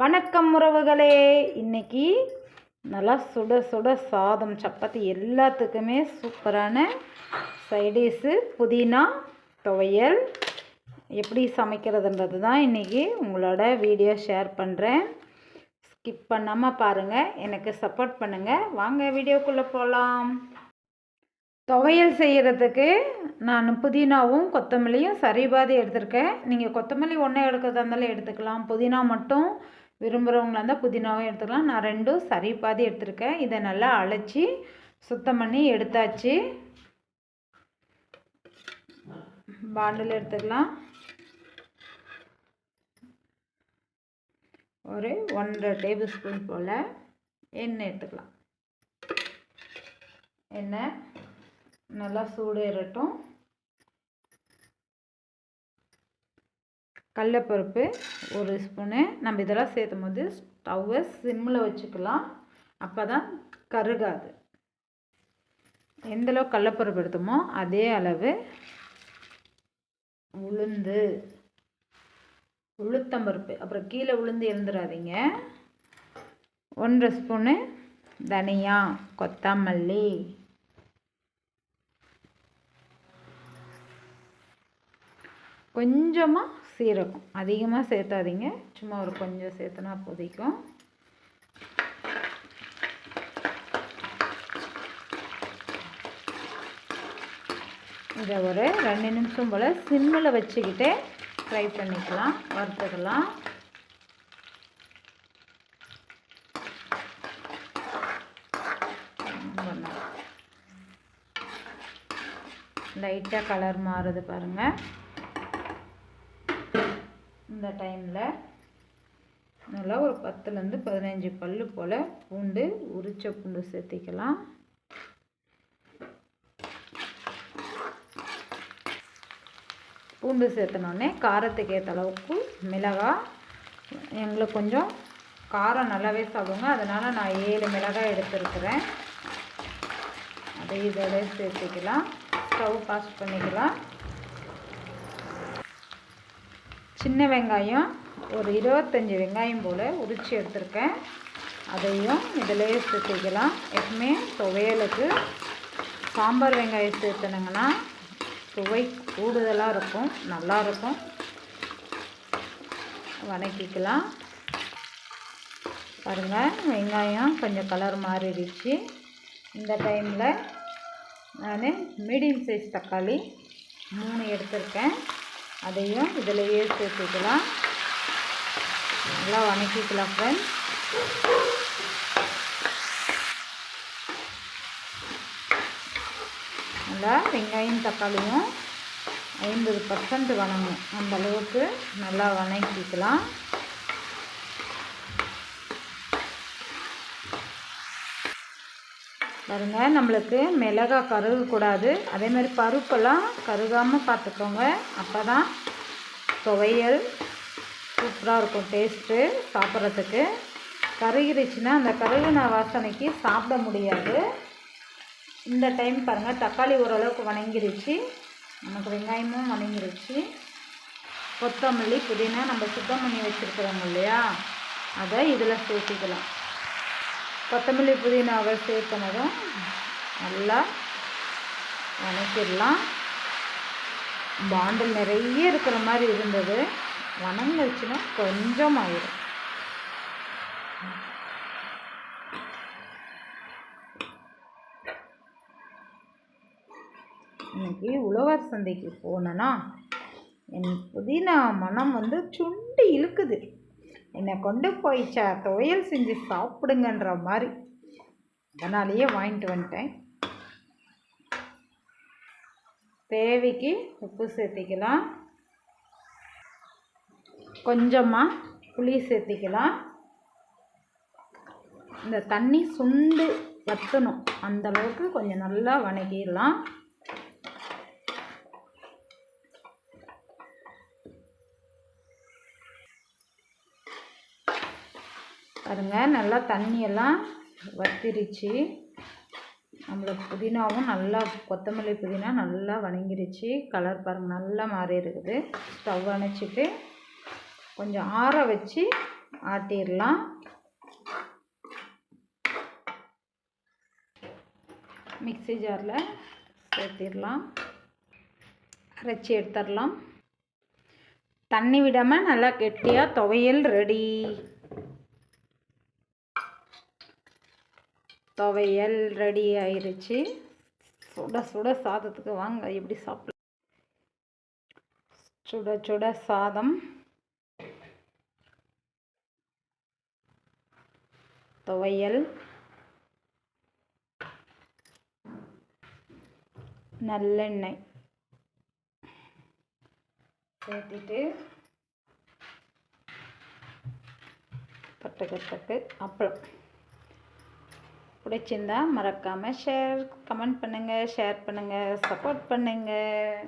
வணக்கம் உறவுகளே. இன்னைக்கு நல்லா சுட சுட சாதம் சப்பாத்தி எல்லாத்துக்குமே சூப்பரான சைடிஷு புதினா துவையல். எப்படி சமைக்கிறதுன்றது தான் இன்றைக்கி உங்களோட வீடியோ ஷேர் பண்ணுறேன் ஸ்கிப் பண்ணாமல் பாருங்கள் எனக்கு சப்போர்ட் பண்ணுங்கள் வாங்க வீடியோக்குள்ளே போகலாம் துவையல் செய்கிறதுக்கு நான் புதினாவும் கொத்தமல்லியும் சரிபாதி எடுத்திருக்கேன். நீங்கள் கொத்தமல்லி ஒன்றே எடுக்கிறதா இருந்தாலும் எடுத்துக்கலாம். புதினா மட்டும் விரும்புகிறவங்களா இருந்தால் புதினாவும் எடுத்துக்கலாம். நான் ரெண்டும் சரி பாதி எடுத்திருக்கேன். இதை நல்லா அழைச்சி சுத்தம் பண்ணி எடுத்தாச்சு. பாண்டில் எடுத்துக்கலாம். ஒரு ஒன்றரை டேபிள் ஸ்பூன் போல் எண்ணெய் எடுத்துக்கலாம். எண்ணெய் நல்லா சூடு கடலப்பருப்பு ஒரு ஸ்பூனு. நம்ம இதெல்லாம் சேர்த்தும் போது ஸ்டவ்வை சிம்மில் வச்சுக்கலாம். அப்போ தான் கருகாது. எந்தளவு கடலப்பருப்பு எடுத்தோமோ அதே அளவு உளுந்து உளுத்தம்பருப்பு அப்புறம் கீழே உளுந்து எழுந்துடாதீங்க ஒன்றரை ஸ்பூனு தனியா கொத்தமல்லி. கொஞ்சமாக சீரகம். அதிகமாக சேர்த்தாதீங்க. சும்மா ஒரு கொஞ்சம் சேர்த்துனா போதிக்கும் இதை ஒரு ரெண்டு நிமிஷம் போல் சிம்மில் வச்சுக்கிட்டே ஃப்ரை பண்ணிக்கலாம். வறுத்துக்கலாம். லைட்டாக கலர் மாறுது பாருங்கள் இந்த டைமில் நல்லா ஒரு பத்துலேருந்து பதினஞ்சு பல் போல் பூண்டு உரிச்ச பூண்டு சேர்த்திக்கலாம். பூண்டு சேர்த்தனோடனே காரத்துக்கு ஏற்ற அளவுக்கு மிளகாய் எங்களுக்கு கொஞ்சம் காரம் நல்லாவே சாப்பிடுங்க. அதனால் நான் ஏழு மிளகாய் எடுத்துருக்குறேன். அதை இதோட சேர்த்துக்கலாம். ஸ்டவ் பாஸ் பண்ணிக்கலாம். சின்ன வெங்காயம் ஒரு இருபத்தஞ்சி வெங்காயம் போல் உரித்து எடுத்திருக்கேன். அதையும் இதிலே சேர்த்துக்கலாம். எப்பவுமே துவையலுக்கு சாம்பார் வெங்காயம் சேர்த்துனங்கன்னா சுவை கூடுதலாக இருக்கும் நல்லாயிருக்கும் வதக்கிக்கலாம் பாருங்கள் வெங்காயம் கொஞ்சம் கலர் மாறிடுச்சு. இந்த டைமில் நான் மீடியம் சைஸ் தக்காளி மூணு எடுத்திருக்கேன். அதையும் இதிலையே சேர்த்துக்கலாம். நல்லா வணக்கிக்கலாம் ஃப்ரெண்ட்ஸ் நல்லா வெங்காயம் தக்காளியும் ஐம்பது பர்சன்ட் வணங்கும். அந்த அளவுக்கு நல்லா வணக்கிக்கலாம். பாருங்கள் நம்மளுக்கு மிளகாய் கருகக்கூடாது அதே மாதிரி பருப்பெல்லாம் கருகாமல் பார்த்துக்கோங்க அப்போ தான் துவையல் சூப்பராக இருக்கும் டேஸ்ட்டு சாப்பிட்றதுக்கு. கருகிருச்சுன்னா அந்த கருகின வாசனைக்கு சாப்பிட முடியாது. இந்த டைம் பாருங்கள் தக்காளி ஓரளவுக்கு வணங்கிருச்சு. நமக்கு வெங்காயமும் வணங்கிருச்சு. கொத்தமல்லி புதினா நம்ம சுத்தம் பண்ணி வச்சுருக்குறோங்க இல்லையா? அதை இதில் சேர்த்துக்கலாம். கொத்தமல்லி புதினாவை சேர்த்துனதும் நல்லா வணக்கிடலாம். பாண்டில் நிறைய இருக்கிற மாதிரி இருந்தது. வணங்கிச்சுன்னா கொஞ்சம் ஆயிடும் இன்னைக்கு உழவர் சந்தைக்கு போனேன்னா என் புதினா மனம் வந்து சுண்டி இழுக்குது. என்னை கொண்டு போயிச்சா துவையல் செஞ்சு சாப்பிடுங்கன்ற மாதிரி. அதனாலேயே வாங்கிட்டு வந்துட்டேன். தேவைக்கு உப்பு சேர்த்திக்கலாம். கொஞ்சமாக புளி சேர்த்திக்கலாம். இந்த தண்ணி சுண்டு வற்றணும் அந்தளவுக்கு கொஞ்சம் நல்லா வணக்கிடலாம். பாருங்க நல்லா தண்ணியெல்லாம் வத்திருச்சு. நம்மளுக்கு புதினாவும் நல்லா கொத்தமல்லி புதினா நல்லா வணங்கிருச்சு. கலர் பாருங்கள் நல்லா மாறி இருக்குது. ஸ்டவ் அணைச்சிட்டு கொஞ்சம் ஆற வச்சு ஆட்டிடலாம். மிக்ஸி ஜாரில் சேர்த்திடலாம். அரைச்சி எடுத்துடலாம். தண்ணி விடாமல் நல்லா கெட்டியாக துவையல் ரெடி துவையல் ரெடி ஆயிருச்சு. சுட சுட சாதத்துக்கு வாங்க எப்படி சாப்பிட சுட சுட சாதம். துவையல். நல்லெண்ணெய். சேர்த்துட்டு பட்டக்கத்தக்கு அப்பளம். பிடிச்சிருந்தா மறக்காமல் ஷேர் கமெண்ட் பண்ணுங்கள் ஷேர் பண்ணுங்கள் சப்போர்ட் பண்ணுங்கள்